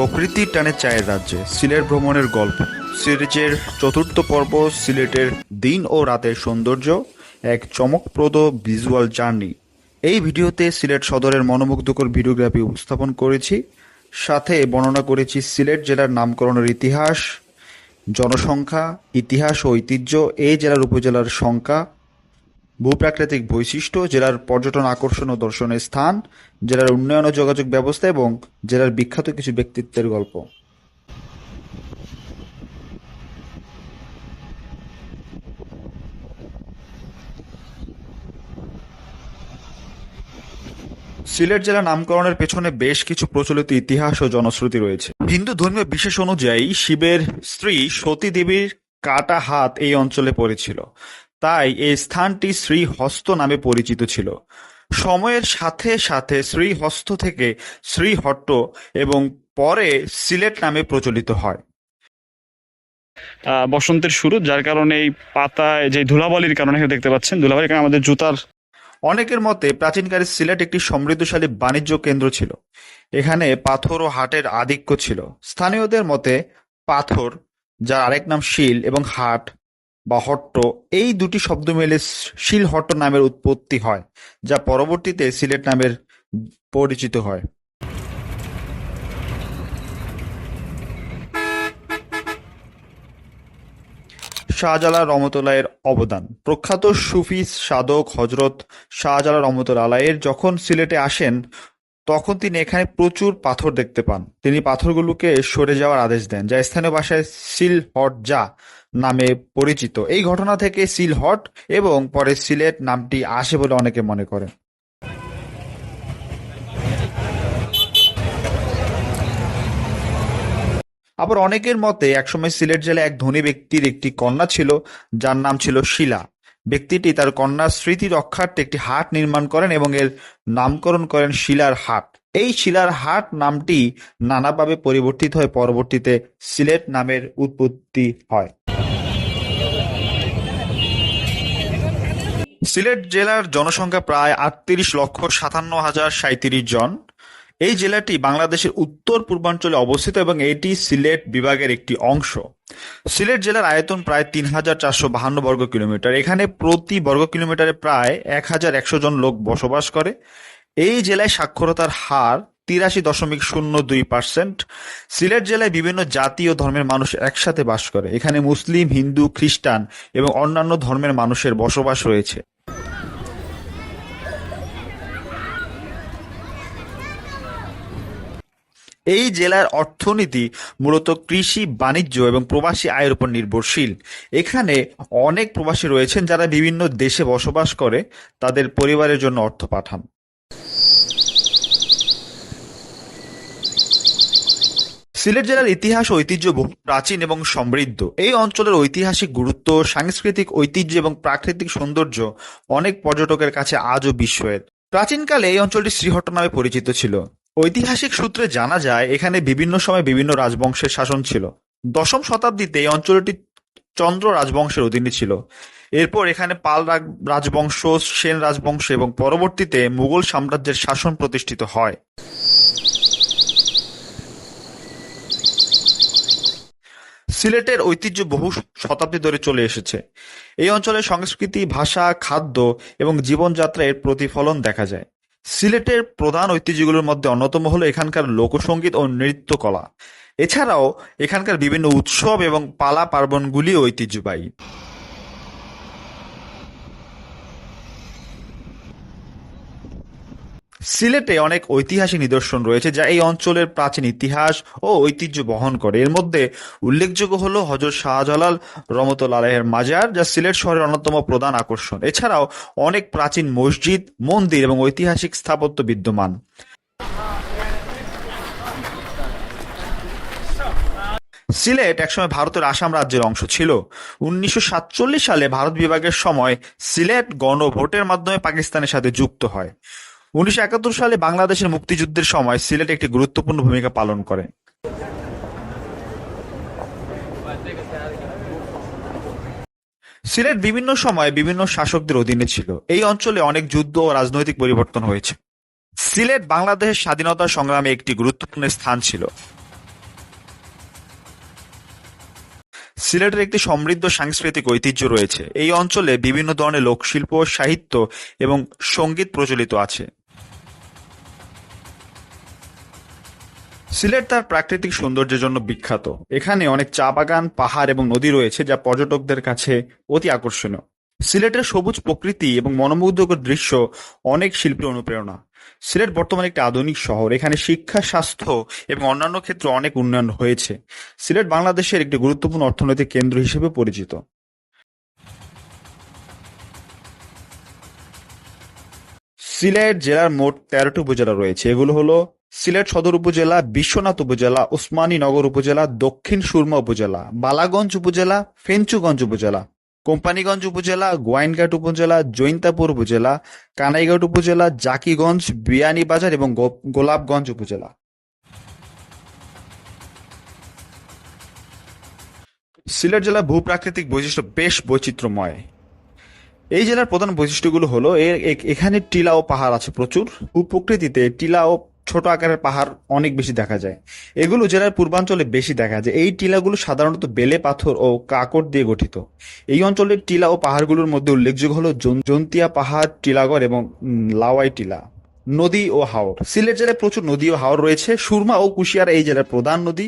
প্রকৃতির টানে চায়ের রাজ্যে, সিলেট ভ্রমণের গল্প। সিরিজের চতুর্থ পর্ব, সিলেটের দিন ও রাতের সৌন্দর্য, এক চমকপ্রদ ভিজুয়াল জার্নি এই ভিডিওতে সিলেট সদরের মনোমুগ্ধকর ভিডিওগ্রাফি উপস্থাপন করেছি, সাথে বর্ণনা করেছি সিলেট জেলার নামকরণের ইতিহাস, জনসংখ্যা, ইতিহাস ও ঐতিহ্য, এই জেলার উপজেলার সংখ্যা ভূপ্রাকৃতিক বৈশিষ্ট্য, জেলার পর্যটন আকর্ষণ ও দর্শনের স্থান, জেলার উন্নয়ন ও যোগাযোগ ব্যবস্থা এবং জেলার বিখ্যাত কিছু ব্যক্তিত্বের গল্প। সিলেট জেলা নামকরণের পেছনে বেশ কিছু প্রচলিত ইতিহাস ও জনশ্রুতি রয়েছে। হিন্দু ধর্মীয় বিশেষ অনুযায়ী শিবের স্ত্রী সতী দেবীর কাটা হাত এই অঞ্চলে পড়েছিল। তাই এই স্থানটি শ্রীহস্ত নামে পরিচিত ছিল। সময়ের সাথে সাথে শ্রীহস্ত থেকে শ্রীহট্ট এবং পরে সিলেট নামে প্রচলিত হয়। বসন্তের শুরু যার কারণে এই পাতায় যে ধুলাবালির কারণে দেখতে পাচ্ছেন ধুলাবালির কারণে আমাদের জুতার অনেকের মতে প্রাচীনকালে সিলেট একটি সমৃদ্ধশালী বাণিজ্য কেন্দ্র ছিল। এখানে পাথর ও হাটের আধিক্য ছিল। স্থানীয়দের মতে পাথর যার আরেক নাম শিল এবং হাট বা হট্ট, এই দুটি শব্দ মিলে শিলহট্ট নামের উৎপত্তি হয়, যা পরবর্তীতে সিলেট নামের পরিচিত হয়। শাহজালাল রহমতুল্লাহের অবদান। প্রখ্যাত সুফি সাধক হজরত শাহজালাল রহমতুল্লাহ আলাইয়ের যখন সিলেটে আসেন তখন তিনি এখানে প্রচুর পাথর দেখতে পান। তিনি পাথরগুলোকে সরে যাওয়ার আদেশ দেন, যা স্থানীয় ভাষায় সিলহট যা নামে পরিচিত। এই ঘটনা থেকে সিলহট এবং পরে সিলেট নামটি আসে বলে অনেকে মনে করেন। আবার অনেকের মতে, একসময় সিলেট জেলায় এক ধনী ব্যক্তির একটি কন্যা ছিল, যার নাম ছিল শিলা। ব্যক্তিটি তার কন্যার স্মৃতি রক্ষার্থে একটি হাট নির্মাণ করেন এবং এর নামকরণ করেন শিলার হাট। এই শিলার হাট নামটি নানাভাবে পরিবর্তিত হয়ে পরবর্তীতে সিলেট নামের উৎপত্তি হয়। সিলেট জেলার জনসংখ্যা প্রায় আটত্রিশ লক্ষ সাতান্ন হাজার সাঁত্রিশ জন। এই জেলাটি বাংলাদেশের উত্তর পূর্বাঞ্চলে অবস্থিত এবং এটি সিলেট বিভাগের একটি অংশ। সিলেট জেলার আয়তন প্রায় তিন হাজার চারশো বাহান্ন বর্গ কিলোমিটার। এখানে প্রতি বর্গ কিলোমিটারে প্রায় এক হাজার একশো জন লোক বসবাস করে। এই জেলায় সাক্ষরতার হার তিরাশি দশমিক শূন্য দুই পার্সেন্ট। সিলেট জেলায় বিভিন্ন জাতি ও ধর্মের মানুষ একসাথে বাস করে। এখানে মুসলিম, হিন্দু, খ্রিস্টান এবং অন্যান্য ধর্মের মানুষের বসবাস রয়েছে। এই জেলার অর্থনীতি মূলত কৃষি, বাণিজ্য এবং প্রবাসী আয়ের উপর নির্ভরশীল। এখানে অনেক প্রবাসী রয়েছেন যারা বিভিন্ন দেশে বসবাস করে, তাদের পরিবারের জন্য অর্থ পাঠান। সিলেট জেলার ইতিহাস ও ঐতিহ্য বহু প্রাচীন এবং সমৃদ্ধ। এই অঞ্চলের ঐতিহাসিক গুরুত্ব, সাংস্কৃতিক ঐতিহ্য এবং প্রাকৃতিক সৌন্দর্য অনেক পর্যটকের কাছে আজও বিস্ময়ের। প্রাচীনকালে এই অঞ্চলটি শ্রীহট্ট নামে পরিচিত ছিল। ঐতিহাসিক সূত্রে জানা যায়, এখানে বিভিন্ন সময় বিভিন্ন রাজবংশের শাসন ছিল। দশম শতাব্দীতে এই অঞ্চলটি চন্দ্র রাজবংশের অধীনে ছিল। এরপর এখানে পাল রাজবংশ, সেন রাজবংশ এবং পরবর্তীতে মুঘল সাম্রাজ্যের শাসন প্রতিষ্ঠিত হয়। সিলেটের ঐতিহ্য বহু শতাব্দী ধরে চলে এসেছে। এই অঞ্চলের সংস্কৃতি, ভাষা, খাদ্য এবং জীবনযাত্রা এর প্রতিফলন দেখা যায়। সিলেটের প্রধান ঐতিহ্যগুলোর মধ্যে অন্যতম হলো এখানকার লোকসঙ্গীত ও নৃত্যকলা। এছাড়াও এখানকার বিভিন্ন উৎসব এবং পালা পার্বণগুলি ঐতিহ্যবাহী। সিলেটে অনেক ঐতিহাসিক নিদর্শন রয়েছে যা এই অঞ্চলের প্রাচীন ইতিহাস ও ঐতিহ্য বহন করে। এর মধ্যে উল্লেখযোগ্য হল হজরত শাহজালাল রহমতুল্লাহ আলাইহির মাজার, যা সিলেট শহরের অন্যতম প্রধান আকর্ষণ। এছাড়াও অনেক প্রাচীন মসজিদ, মন্দির এবং ঐতিহাসিক স্থাপত্য বিদ্যমান। সিলেট একসময় ভারতের আসাম রাজ্যের অংশ ছিল। উনিশশো সাতচল্লিশ সালে ভারত বিভাগের সময় সিলেট গণভোটের মাধ্যমে পাকিস্তানের সাথে যুক্ত হয়। উনিশশো একাত্তর সালে বাংলাদেশের মুক্তিযুদ্ধের সময় সিলেট একটি গুরুত্বপূর্ণ ভূমিকা পালন করে। সিলেট বিভিন্ন সময় বিভিন্ন শাসকদের অধীনে ছিল। এই অঞ্চলে অনেক যুদ্ধ ও রাজনৈতিক পরিবর্তন হয়েছে। সিলেট বাংলাদেশের স্বাধীনতা সংগ্রামে একটি গুরুত্বপূর্ণ স্থান ছিল। সিলেটের একটি সমৃদ্ধ সাংস্কৃতিক ঐতিহ্য রয়েছে। এই অঞ্চলে বিভিন্ন ধরনের লোকশিল্প, সাহিত্য এবং সংগীত প্রচলিত আছে। সিলেট তার প্রাকৃতিক সৌন্দর্যের জন্য বিখ্যাত। এখানে অনেক চা বাগান, পাহাড় এবং নদী রয়েছে যা পর্যটকদের কাছে অতি আকর্ষণীয়। সিলেটের সবুজ প্রকৃতি এবং মনোমুগ্ধকর দৃশ্য অনেক শিল্পীর অনুপ্রেরণা। সিলেট বর্তমানে একটি আধুনিক শহর। এখানে শিক্ষা, স্বাস্থ্য এবং অন্যান্য ক্ষেত্রে অনেক উন্নয়ন হয়েছে। সিলেট বাংলাদেশের একটি গুরুত্বপূর্ণ অর্থনৈতিক কেন্দ্র হিসেবে পরিচিত। সিলেট জেলার মোট তেরোটি উপজেলা রয়েছে। এগুলো হলো সিলেট সদর উপজেলা, বিশ্বনাথ উপজেলা ওসমানীনগর উপজেলা, দক্ষিণ সুরমা উপজেলা, বালাগঞ্জ উপজেলা, ফেঞ্চুগঞ্জ উপজেলা। কোম্পানীগঞ্জ উপজেলা, গোয়াইনঘাট উপজেলা, জৈন্তাপুর উপজেলা, কানাইঘাট উপজেলা, জাকিগঞ্জ বিয়ানীবাজার এবং গোলাপগঞ্জ উপজেলা। সিলেট জেলার ভূপ্রাকৃতিক বৈশিষ্ট্য বেশ বৈচিত্র্যময়। এই জেলার প্রধান বৈশিষ্ট্যগুলো হলো, এর এখানে টিলা ও পাহাড় আছে প্রচুর। ভূপ্রকৃতিতে টিলা ও ছোট আকারের পাহাড় অনেক বেশি দেখা যায়। এগুলো জেলার পূর্বাঞ্চলে বেশি দেখা যায়। এই টিলাগুলো সাধারণত বেলে, পাথর ও কাকড় দিয়ে গঠিত। এই অঞ্চলের টিলা ও পাহাড়গুলোর মধ্যে উল্লেখযোগ্য হল জন্তিয়া পাহাড়, টিলাগড় এবং লাওয়াই টিলা, নদী ও হাওর। সিলেট জেলায় প্রচুর নদী ও হাওর রয়েছে। সুরমা ও কুশিয়ারা এই জেলার প্রধান নদী।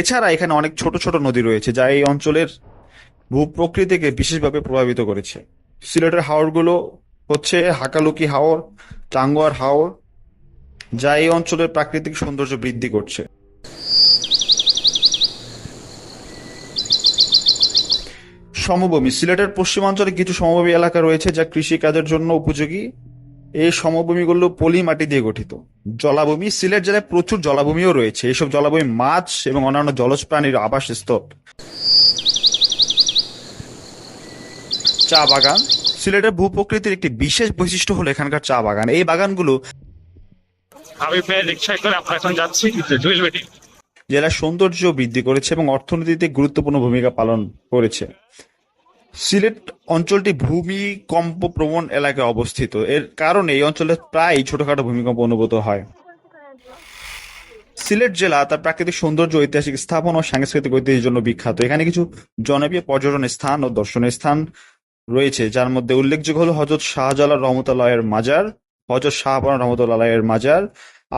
এছাড়া এখানে অনেক ছোট ছোট নদী রয়েছে যা এই অঞ্চলের ভূপ্রকৃতিকে বিশেষভাবে প্রভাবিত করেছে। সিলেটের হাওরগুলো হচ্ছে হাকালুকি হাওর, টাঙ্গুয়ার হাওর যা এই অঞ্চলের প্রাকৃতিক সৌন্দর্য বৃদ্ধি করছে। সমভূমি। সিলেটের পশ্চিমাঞ্চলে কিছু সমভূমি এলাকা রয়েছে যা কৃষিকাজের জন্য উপযোগী। এই সমভূমিগুলো পলি মাটি দিয়ে গঠিত। জলাভূমি। সিলেট জেলায় প্রচুর জলাভূমিও রয়েছে। এসব জলাভূমি মাছ এবং অন্যান্য জলজ প্রাণীর আবাস আবাসস্থল। চা বাগান। সিলেটের ভূপ্রকৃতির একটি বিশেষ বৈশিষ্ট্য হলো এখানকার চা বাগান। এই বাগানগুলো আমি রিক্সায় করে আমরা এখন যাচ্ছি। জেলার সৌন্দর্য বৃদ্ধি করেছে এবং অর্থনীতিতে গুরুত্বপূর্ণ ভূমিকা পালন করেছে। সিলেট অঞ্চলটি ভূমিকম্প প্রবণ এলাকায় অবস্থিত। এর কারণে এই অঞ্চলে প্রায় ছোটখাটো ভূমিকম্প অনুভূত হয়। সিলেট জেলা তার প্রাকৃতিক সৌন্দর্য, ঐতিহাসিক স্থাপন ও সাংস্কৃতিক ঐতিহ্যের জন্য বিখ্যাত। এখানে কিছু জনপ্রিয় পর্যটন স্থান ও দর্শনীয় স্থান রয়েছে, যার মধ্যে উল্লেখযোগ্য হল হজরত শাহজালাল রহমতুল্লাহের মাজার, হজরত শাহপানা রহমতুল্লাহের মাজার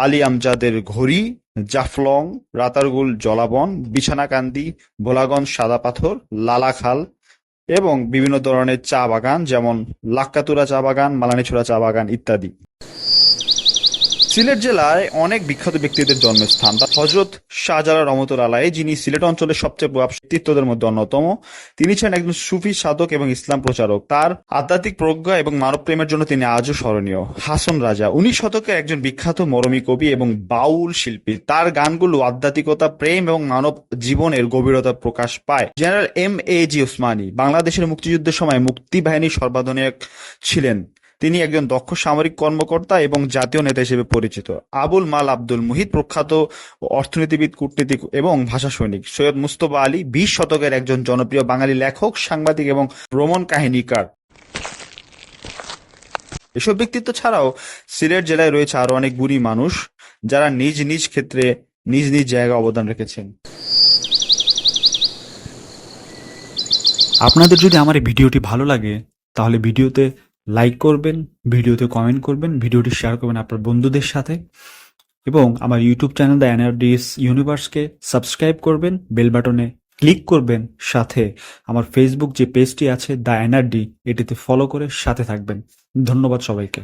আলী আমজাদের ঘড়ি, জাফলং, রাতারগুল জলাবন, বিছানাকান্দি, ভোলাগঞ্জ সাদা পাথর লালাখাল এবং বিভিন্ন ধরনের চা বাগান যেমন লাক্কাতুরা চা বাগান, মালানিছড়া চা বাগান ইত্যাদি। সিলেট জেলায় অনেক বিখ্যাত ব্যক্তিদের জন্মস্থান। হজরত শাহজালা রহমতুল আলাই যিনি সিলেট অঞ্চলের সবচেয়ে প্রভাব ব্যক্তিত্বদের মধ্যে অন্যতম, তিনি ছিলেন একজন সুফি সাধক এবং ইসলাম প্রচারক। তার আধ্যাত্মিক প্রজ্ঞা এবং মানব প্রেমের জন্য তিনি আজও স্মরণীয়। হাসন রাজা, উনিশ শতকের একজন বিখ্যাত মরমী কবি এবং বাউল শিল্পী। তার গানগুলো আধ্যাত্মিকতা, প্রেম এবং মানব জীবনের গভীরতা প্রকাশ পায়। General M A G Osmani, বাংলাদেশের মুক্তিযুদ্ধের সময় মুক্তি বাহিনীর সর্বাধুনিক ছিলেন। তিনি একজন দক্ষ সামরিক কর্মকর্তা এবং জাতীয় নেতা হিসেবে পরিচিত। আবুল মাল আব্দুল মুহিত প্রখ্যাত অর্থনীতিবিদ, কূটনীতিক এবং ভাষা সৈনিক। সৈয়দ মুস্তফা আলী বিশ শতকের একজন জনপ্রিয় বাঙালি লেখক, সাংবাদিক এবং ভ্রমণ কাহিনীকার। এসব ব্যক্তিত্ব ছাড়াও সিলেট জেলায় রয়েছে আরও অনেক গুণী মানুষ যারা নিজ নিজ ক্ষেত্রে নিজ নিজ জায়গায় অবদান রেখেছেন। আপনাদের যদি আমার এই ভিডিওটি ভালো লাগে, তাহলে ভিডিওতে লাইক করবেন, ভিডিওতে কমেন্ট করবেন, ভিডিওটি শেয়ার করবেন আপনার বন্ধুদের সাথে এবং আমার ইউটিউব চ্যানেল দ্য এনআরডিএস ইউনিভার্সকে সাবস্ক্রাইব করবেন বেল বাটনে ক্লিক করবেন, সাথে আমার ফেসবুক যে পেজটি আছে দ্য এনআরডি এটিতে ফলো করে সাথে থাকবেন। ধন্যবাদ সবাইকে।